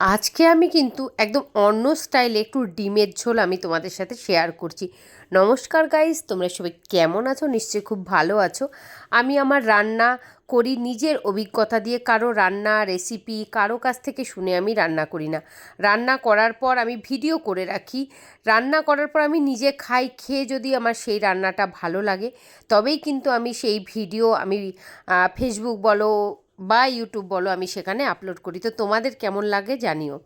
আজকে আমি কিন্তু একদম অন্য স্টাইলে একটু ডিমের ঝোল আমি তোমাদের সাথে শেয়ার করছি। নমস্কার গাইস তোমরা সবাই কেমন আছো? নিশ্চয়ই খুব ভালো আছো। আমি আমার রান্না করি নিজের অভিজ্ঞতা দিয়ে, কারও রান্না রেসিপি কারও কাছ থেকে শুনে আমি রান্না করি না। রান্না করার পর আমি ভিডিও করে রাখি। রান্না করার পর আমি নিজে খাই, খেয়ে যদি আমার সেই রান্নাটা ভালো লাগে, তবেই কিন্তু আমি সেই ভিডিও আমি ফেসবুক বলো বা ইউটিউব বলো, আমি সেখানে আপলোড করি। তো তোমাদের কেমন লাগে জানিও।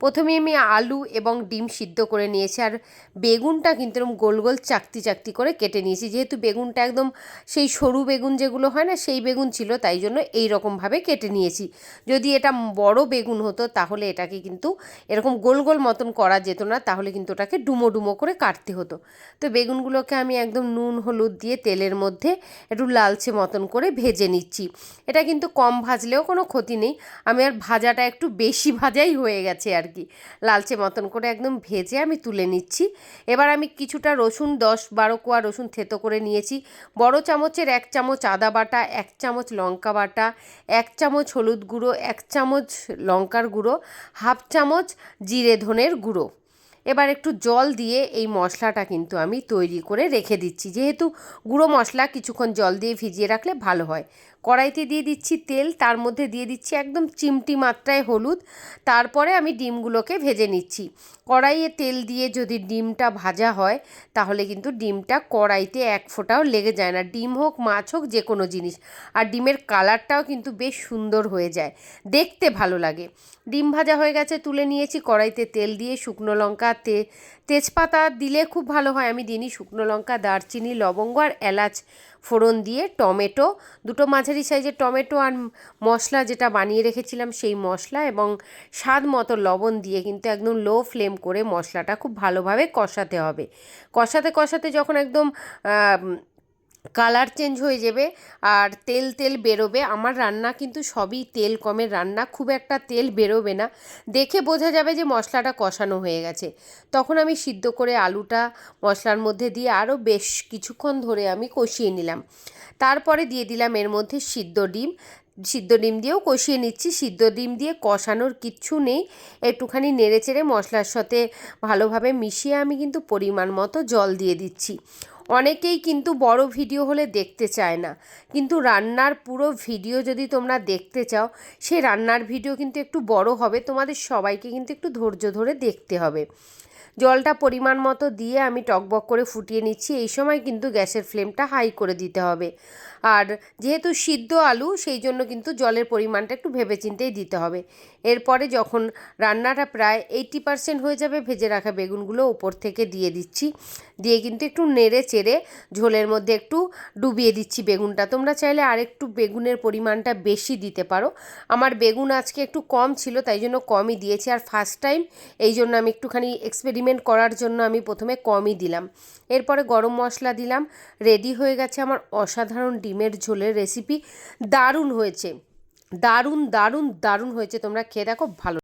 প্রথমে আমি আলু এবং ডিম সিদ্ধ করে নিয়েছি, আর বেগুনটা কিন্তু এরকম গোল গোল চাকতি চাকতি করে কেটে নিয়েছি। যেহেতু বেগুনটা একদম সেই সরু বেগুন যেগুলো হয় না, সেই বেগুন ছিল, তাই জন্য এই রকমভাবে কেটে নিয়েছি। যদি এটা বড় বেগুন হতো, তাহলে এটাকে কিন্তু এরকম গোল গোল মতন করা যেত না, তাহলে কিন্তু ওটাকে ডুমো ডুমো করে কাটতে হতো। তো বেগুনগুলোকে আমি একদম নুন, হলুদ দিয়ে তেলের মধ্যে একটু লালচে মতন করে ভেজে নিচ্ছি। এটা কিন্তু কম ভাজলেও কোনো ক্ষতি নেই। আমি আর ভাজাটা একটু বেশি ভাজাই হয়ে গেছে আর কি। লালচে মতন করে একদম ভেজে আমি তুলে নিচ্ছি। এবার আমি কিছুটা রসুন, দশ বারো কোয়া রসুন থেতো করে নিয়েছি। বড় চামচের এক চামচ আদা বাটা, এক চামচ লঙ্কা বাটা, এক চামচ হলুদ গুঁড়ো, এক চামচ লঙ্কার গুঁড়ো, হাফ চামচ জিরে ধনের গুঁড়ো। এবার একটু জল দিয়ে এই মশলাটা কিন্তু আমি তৈরি করে রেখে দিচ্ছি। যেহেতু গুঁড়ো মশলা কিছুক্ষণ জল দিয়ে ভিজিয়ে রাখলে ভালো হয়। কড়াইতে দিয়ে দিচ্ছি তেল, তার মধ্যে দিয়ে দিচ্ছি একদম চিমটি মাত্রায় হলুদ। তারপরে আমি ডিমগুলোকে ভেজে নিচ্ছি। কড়াইয়ে তেল দিয়ে যদি ডিমটা ভাজা হয়, তাহলে কিন্তু ডিমটা কড়াইতে এক ফোঁটাও লেগে যায় না। ডিম হোক, মাছ হোক, যে কোনো জিনিস। আর ডিমের কালারটাও কিন্তু বেশ সুন্দর হয়ে যায়। দেখতে ভালো লাগে। ডিম ভাজা হয়ে গেছে, তুলে নিয়েছি কড়াইতে তেল দিয়ে শুকনো লঙ্কা তে তেজপাতা দিলে খুব ভালো হয়। আমি দিনই শুকনো লঙ্কা, দারচিনি, লবঙ্গ আর এলাচ ফোড়ন দিয়ে। টমেটো, দুটো মাঝারি সাইজের টমেটো আর মশলা যেটা বানিয়ে রেখেছিলাম সেই মশলা এবং স্বাদ মতো লবণ দিয়ে কিন্তু একদম লো ফ্লেম করে মশলাটা খুব ভালোভাবে কষাতে হবে। কষাতে কষাতে যখন একদম কালার চেঞ্জ হয়ে যাবে আর তেল তেল বেরোবে। আমার রান্না কিন্তু সবই তেল কমের রান্না, খুব একটা তেল বেরোবে না। দেখে বোঝা যাবে যে মশলাটা কষানো হয়ে গেছে। তখন আমি সিদ্ধ করে আলুটা মশলার মধ্যে দিয়ে আরও বেশ কিছুক্ষণ ধরে আমি কষিয়ে নিলাম। তারপরে দিয়ে দিলাম এর মধ্যে সিদ্ধ ডিম। সিদ্ধ ডিম দিয়েও কষিয়ে নিচ্ছি। সিদ্ধ ডিম দিয়ে কষানোর কিচ্ছু নেই। একটুখানি নেড়ে চেড়ে মশলার সাথে ভালোভাবে মিশিয়ে আমি কিন্তু পরিমাণ মতো জল দিয়ে দিচ্ছি। অনেকেই কিন্তু বড় ভিডিও হলে দেখতে চায় না। কিন্তু রান্নার পুরো ভিডিও যদি তোমরা দেখতে চাও সেই রান্নার ভিডিও কিন্তু একটু বড় হবে। তোমাদের সবাইকে কিন্তু একটু ধৈর্য ধরে দেখতে হবে। জলটা পরিমাণ মতো দিয়ে আমি টকবক করে ফুটিয়ে নিচ্ছি। এই সময় কিন্তু গ্যাসের ফ্লেমটা হাই করে দিতে হবে। আর যেহেতু সিদ্ধ আলু, সেই জন্য কিন্তু জলের পরিমাণটা একটু ভেবেচিন্তেই দিতে হবে। এরপরে যখন রান্নাটা প্রায় এইটি পার্সেন্ট হয়ে যাবে, ভেজে রাখা বেগুনগুলো ওপর থেকে দিয়ে দিচ্ছি। দিয়ে কিন্তু একটু নেড়ে চেড়ে ঝোলের মধ্যে একটু ডুবিয়ে দিচ্ছি বেগুনটা। তোমরা চাইলে আর একটু বেগুনের পরিমাণটা বেশি দিতে পারো। আমার বেগুন আজকে একটু কম ছিল, তাই জন্য কমই দিয়েছি। আর ফার্স্ট টাইম এই জন্য আমি একটুখানি এক্সপেরিমেন্ট করার জন্য আমি প্রথমে কমই দিলাম। এরপরে গরম মশলা দিলাম। রেডি হয়ে গেছে আমার অসাধারণ ডিমের ঝোলের রেসিপি দারুণ হয়েছে। দারুণ দারুণ দারুণ হয়েছে। তোমরা খেয়ে দেখো, ভালো